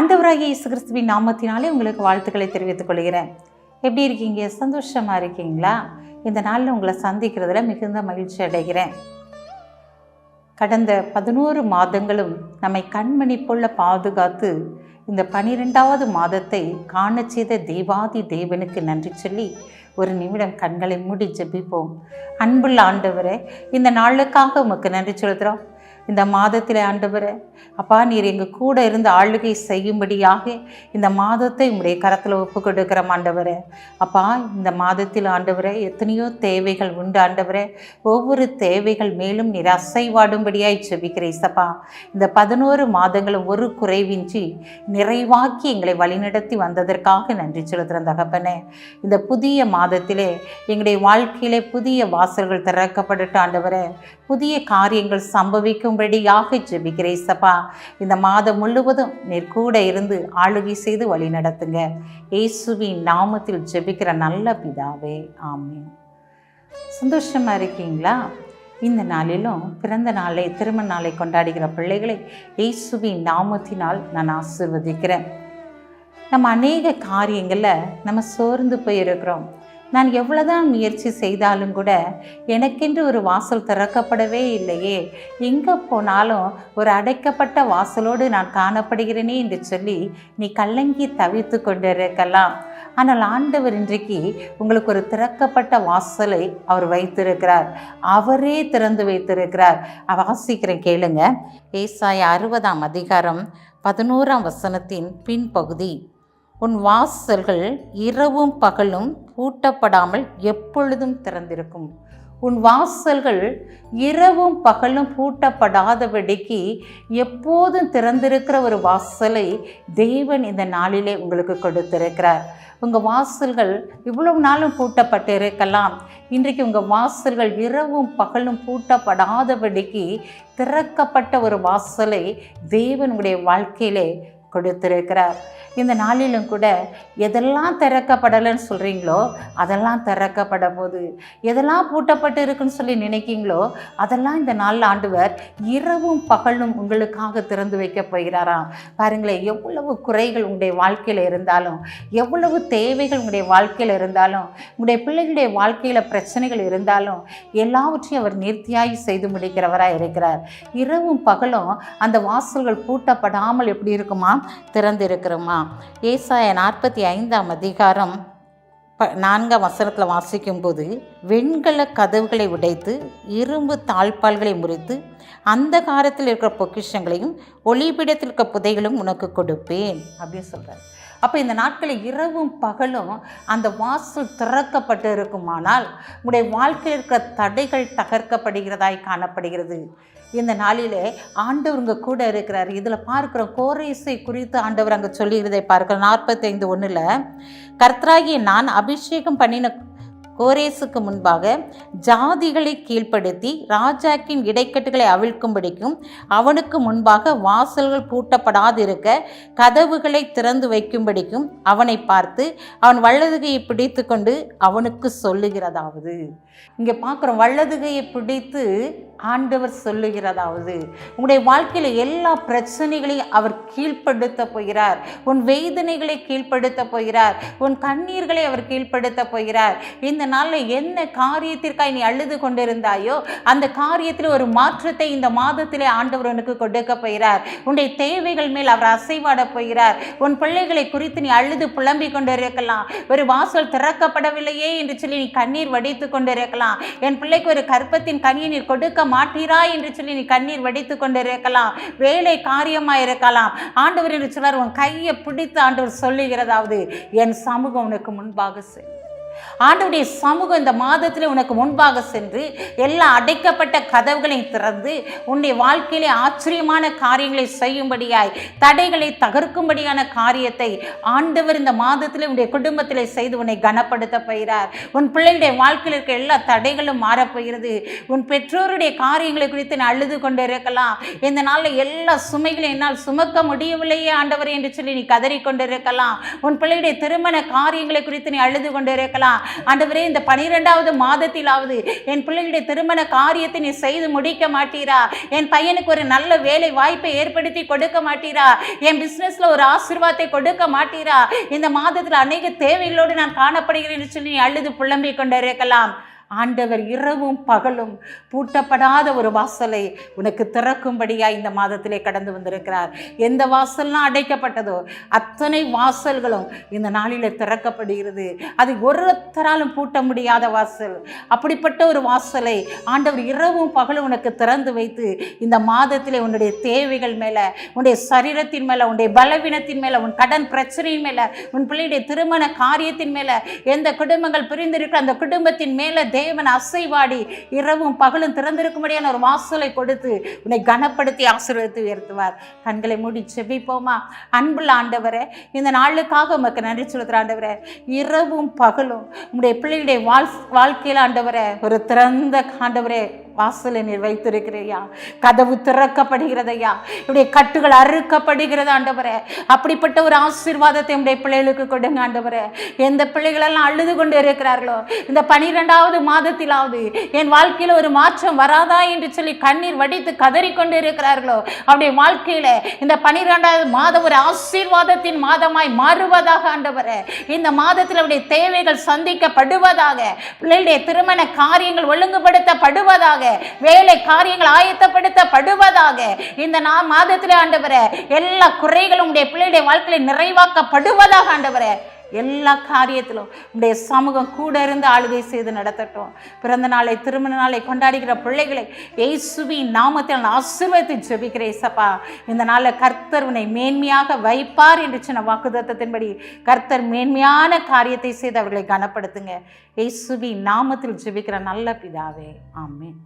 ஆண்டவராகிய இயேசு கிறிஸ்துவின் நாமத்தினாலே உங்களுக்கு வாழ்த்துக்களை தெரிவித்துக் கொள்கிறேன். எப்படி இருக்கீங்க? சந்தோஷமா இருக்கீங்களா? இந்த நாளில் உங்களை சந்திக்கிறதுல மிகுந்த மகிழ்ச்சி அடைகிறேன். கடந்த பதினோரு மாதங்களும் நம்மை கண்மணி போல பாதுகாத்து இந்த பனிரெண்டாவது மாதத்தை காண செய்த தேவாதி தேவனுக்கு நன்றி சொல்லி ஒரு நிமிடம் கண்களை மூடி ஜெபிப்போம். அன்புள்ள ஆண்டவரே இந்த நாளுக்காக உமக்கு நன்றி சொல்கிறோம் இந்த மாதத்தில் ஆண்டவரே அப்பா நீர் எங்கள் கூட இருந்து ஆளுகை செய்யும்படியாக இந்த மாதத்தை உங்களுடைய கரத்தில் ஒப்பு கொடுக்கிறோம் ஆண்டவரே. அப்பா இந்த மாதத்தில் ஆண்டவரே எத்தனையோ தேவைகள் உண்டு ஆண்டவரே. ஒவ்வொரு தேவைகள் மேலும் நீர் அசைவாடும்படியாய் செபிக்கிறீசப்பா இந்த பதினோரு மாதங்களும் ஒரு குறைவின்றி நிறைவாக்கி எங்களை வழிநடத்தி வந்ததற்காக நன்றி செலுத்துகிற தகப்பனே. இந்த புதிய மாதத்திலே எங்களுடைய வாழ்க்கையிலே புதிய வாசல்கள் திறக்கப்பட்டு ஆண்டவரே. புதிய காரியங்கள் சம்பவிக்கும் சம்பவிக்கும்படியாக ஜெபிக்கிறேசப்பா இந்த மாதம் முழுவதும் நீர் கூட இருந்து ஆளுகை செய்து வழி நடத்துங்க. இயேசுவின் நாமத்தில் ஜெபிக்கிற நல்ல பிதாவே ஆமே சந்தோஷமா இருக்கீங்களா? இந்த நாளிலும் பிறந்த நாளை திருமண நாளை கொண்டாடுகிற பிள்ளைகளை இயேசுவின் நாமத்தினால் நான் ஆசிர்வதிக்கிறேன். நம்ம அநேக காரியங்களில் நம்ம சோர்ந்து போயிருக்கிறோம். நான் எவ்வளோதான் முயற்சி செய்தாலும் கூட எனக்கென்று ஒரு வாசல் திறக்கப்படவே இல்லையே. எங்கே போனாலும் ஒரு அடைக்கப்பட்ட வாசலோடு நான் காணப்படுகிறேனே என்று சொல்லி நீ கல்லங்கி தவித்து கொண்டிருக்கலாம். ஆனால் ஆண்டவர் இன்றைக்கு உங்களுக்கு ஒரு திறக்கப்பட்ட வாசலை அவர் வைத்திருக்கிறார். அவரே திறந்து வைத்திருக்கிறார். வாசிக்கிறேன் கேளுங்க. ஏசாய அறுபதாம் அதிகாரம் பதினோராம் வசனத்தின் பின்பகுதி. உன் வாசல்கள் இரவும் பகலும் பூட்டப்படாமல் எப்பொழுதும் திறந்திருக்கும். உன் வாசல்கள் இரவும் பகலும் பூட்டப்படாதபடிக்கு எப்போதும் திறந்திருக்கிற ஒரு வாசலை தெய்வன் இந்த நாளிலே உங்களுக்கு கொடுத்திருக்கிறார். உங்கள் வாசல்கள் இவ்வளவு நாளும் பூட்டப்பட்டு இருக்கலாம் இன்றைக்கு உங்கள் வாசல்கள் இரவும் பகலும் பூட்டப்படாதபடிக்கு திறக்கப்பட்ட ஒரு வாசலை தேவனுடைய வாழ்க்கையிலே கொடுத்திருக்கிறார். இந்த நாளிலும் கூட எதெல்லாம் திறக்கப்படலைன்னு சொல்கிறீங்களோ அதெல்லாம் திறக்கப்பட போது எதெல்லாம் பூட்டப்பட்டு இருக்குன்னு சொல்லி நினைக்கிங்களோ அதெல்லாம் இந்த நாளில் ஆண்டவர் இரவும் பகலும் உங்களுக்காக திறந்து வைக்க போகிறாராம். பாருங்களேன் எவ்வளவு குறைகள் உங்களுடைய வாழ்க்கையில் இருந்தாலும் எவ்வளவு தேவைகள் உங்களுடைய வாழ்க்கையில் இருந்தாலும் உங்களுடைய பிள்ளைகளுடைய வாழ்க்கையில் பிரச்சனைகள் இருந்தாலும் எல்லாவற்றையும் அவர் நேர்த்தியாய் செய்து முடிக்கிறவராக இருக்கிறார். இரவும் பகலும் அந்த வாசல்கள் பூட்டப்படாமல் எப்படி இருக்குமா? நாம் திறந்திருக்கிறோமா? ஏசாய நாற்பத்தி ஐந்தாம் அதிகாரம் ப நான்காம் வசனத்தில் வாசிக்கும்போது வெண்கல கதவுகளை உடைத்து இரும்பு தாழ்பால்களை முறித்து அந்த காலத்தில் இருக்கிற பொக்கிஷங்களையும் ஒளிபிடத்தில் இருக்கிற புதைகளும் உனக்கு கொடுப்பேன். அப்படின்னு சொல்கிறார் அப்போ இந்த நாட்களில் இரவும் பகலும் அந்த வாசல் திறக்கப்பட்டு இருக்குமானால் உங்களுடைய வாழ்க்கையில் இருக்கிற தடைகள் தகர்க்கப்படுகிறதாய் காணப்படுகிறது. இந்த நாளிலே ஆண்டவருங்க கூட இருக்கிறார். இதில் பார்க்குற கோரேசை குறித்து ஆண்டவர் அங்கே சொல்லியிருந்ததை பார்க்கிறோம் நாற்பத்தைந்து ஒன்றில் கர்த்தராகிய நான் அபிஷேகம் பண்ணின கோரேசுக்கு முன்பாக ஜாதிகளை கீழ்ப்படுத்தி ராஜாக்கின் இடைக்கட்டுகளை அவிழ்க்கும்படிக்கும் அவனுக்கு முன்பாக வாசல்கள் பூட்டப்படாதிருக்க கதவுகளை திறந்து வைக்கும்படிக்கும் அவனை பார்த்து அவன் வல்லதுகையை பிடித்து கொண்டு அவனுக்கு சொல்லுகிறதாவது. இங்கே பார்க்குறோம் வல்லதுகையை பிடித்து ஆண்டவர் சொல்லுகிறதாவது உங்களுடைய வாழ்க்கையில் எல்லா பிரச்சனைகளையும் அவர் கீழ்ப்படுத்த போகிறார். உன் வேதனைகளை கீழ்ப்படுத்த போகிறார். உன் கண்ணீர்களை அவர் கீழ்ப்படுத்த போகிறார். இந்த நாளில் என்ன காரியத்திற்காக நீ அழுது கொண்டிருந்தாயோ அந்த காரியத்தில் ஒரு மாற்றத்தை இந்த மாதத்திலே ஆண்டவர் உனக்கு கொடுக்க போகிறார். உன்னுடைய தேவைகள் மேல் அவர் அசைவாட போகிறார். உன் பிள்ளைகளை குறித்து நீ அழுது புலம்பிக் கொண்டிருக்கலாம். ஒரு வாசல் திறக்கப்படவில்லையே என்று சொல்லி நீ கண்ணீர் வடித்து கொண்டிருக்கலாம். என் பிள்ளைக்கு ஒரு கற்பத்தின் கனியை நீர் கொடுக்க மாட்டீரா என்று சொல்லி நீ கண்ணீர் வடித்து கொண்டிருக்கலாம். வேலை காரியமாக இருக்கலாம் ஆண்டவர் என்று சொன்னார் உன் கையை பிடித்து ஆண்டவர் சொல்லுகிறதாவது என் சமூகம் உனக்கு முன்பாக செல் ஆண்டவுடைய சமூகம் இந்த மாதத்தில் உனக்கு முன்பாக சென்று எல்லா அடைக்கப்பட்ட கதவுகளையும் திறந்து உன்னுடைய வாழ்க்கையிலே ஆச்சரியமான காரியங்களை செய்யும்படியாய் தடைகளை தகர்க்கும்படியான காரியத்தை ஆண்டவர் இந்த மாதத்தில் உன்னுடைய குடும்பத்தில் செய்து உன்னை கனப்படுத்த போகிறார். உன் பிள்ளைகளுடைய வாழ்க்கையில் இருக்க எல்லா தடைகளும் மாறப்போகிறது உன் பெற்றோருடைய காரியங்களை குறித்து நான் அழுது கொண்டு இருக்கலாம். இந்த நாளில் எல்லா சுமைகளையும் என்னால் சுமக்க முடியவில்லையே ஆண்டவர் என்று சொல்லி நீ கதறிக்கொண்டு இருக்கலாம் உன் பிள்ளையுடைய திருமண காரியங்களை குறித்து நீ அழுது கொண்டிருக்கலாம் இருக்கலாம். ஆண்டவரே இந்த பனிரெண்டாவது மாதத்திலாவது என் பிள்ளைகளுடைய திருமண காரியத்தை நீ செய்து முடிக்க மாட்டீரா? என் பையனுக்கு ஒரு நல்ல வேலை வாய்ப்பை ஏற்படுத்தி கொடுக்க மாட்டீரா? என் பிஸ்னஸில் ஒரு ஆசீர்வாதத்தை கொடுக்க மாட்டீரா? இந்த மாதத்தில் அநேக தேவைகளோடு நான் காணப்படுகிறேன் சொல்லி நீ அழுது புலம்பிக் கொண்டிருக்கலாம். ஆண்டவர் இரவும் பகலும் பூட்டப்படாத ஒரு வாசலை உனக்கு திறக்கும்படியாக இந்த மாதத்திலே கடந்து வந்திருக்கிறார். எந்த வாசல்லாம் அடைக்கப்பட்டதோ அத்தனை வாசல்களும் இந்த நாளில் திறக்கப்படுகிறது. அது ஒருத்தராலும் பூட்ட முடியாத வாசல். அப்படிப்பட்ட ஒரு வாசலை ஆண்டவர் இரவும் பகலும் உனக்கு திறந்து வைத்து இந்த மாதத்திலே உன்னுடைய தேவைகள் மேலே உன்னுடைய சரீரத்தின் மேலே உன்னுடைய பலவீனத்தின் மேலே உன் கடன் பிரச்சனையின் மேலே உன் பிள்ளையுடைய திருமண காரியத்தின் மேலே எந்த குடும்பங்கள் பிரிந்திருக்கிற அந்த குடும்பத்தின் மேலே தேவன் அசைவாடி இரவும் பகலும் திறந்திருக்கும்படியான ஒரு வாசலை கொடுத்து உன்னை கனப்படுத்தி ஆசீர்வதித்து உயர்த்துவார். கண்களை மூடி செபிப்போமா? அன்புள்ள ஆண்டவரே இந்த நாளுக்காக உமக்கு நன்றி சொல்கிற ஆண்டவரே இரவும் பகலும் உங்களுடைய பிள்ளைகளுடைய வாழ் வாழ்க்கையில் ஆண்டவரே ஒரு திறந்த ஆண்டவரே வாசலை நீர் வைத்திருக்கிறையா? கதவு திறக்கப்படுகிறதையா? இப்படி கட்டுகள் அறுக்கப்படுகிறது ஆண்டவரே. அப்படிப்பட்ட ஒரு ஆசீர்வாதத்தை உடைய பிள்ளைகளுக்கு கொடுங்க ஆண்டவரே. எந்த பிள்ளைகளெல்லாம் அழுது கொண்டு இருக்கிறார்களோ இந்த பனிரெண்டாவது மாதத்திலாவது என் வாழ்க்கையில் ஒரு மாற்றம் வராதா என்று சொல்லி கண்ணீர் வடித்து கதறிக்கொண்டு இருக்கிறார்களோ அவருடைய வாழ்க்கையில இந்த பனிரெண்டாவது மாதம் ஒரு ஆசீர்வாதத்தின் மாதமாய் மாறுவதாக ஆண்டவரே. இந்த மாதத்தில் அவருடைய தேவைகள் சந்திக்கப்படுவதாக பிள்ளைகளுடைய திருமண காரியங்கள் ஒழுங்குபடுத்தப்படுவதாக வேலை காரியங்கள் ஆயத்தப்படுத்தப்படுவதாக. இந்த நா மாதத்தில் ஆண்டவரே எல்லா குறைகளும் உடைய பிள்ளையுடைய வாழ்க்கையில் நிறைவாக்கப்படுவதாக ஆண்டவரே. எல்லா காரியத்திலும் உடைய சமூகம் கூட இருந்து ஆளுகை செய்து நடத்தட்டும். பிறந்த நாளை திருமண நாளை கொண்டாடுகிற பிள்ளைகளை இயேசுவி நாமத்தில் நான் ஆசீர்வதித்து ஜெபிக்கிறேன் சப்பா இந்த நாளில் கர்த்தர் உன்னை மேன்மையாக வைப்பார் என்று சொன்ன வாக்குதத்தத்தின்படி கர்த்தர் மேன்மையான காரியத்தை செய்து அவர்களை கனப்படுத்துங்க. இயேசுவி நாமத்தில் ஜெபிக்கிற நல்ல பிதாவே. ஆமேன்.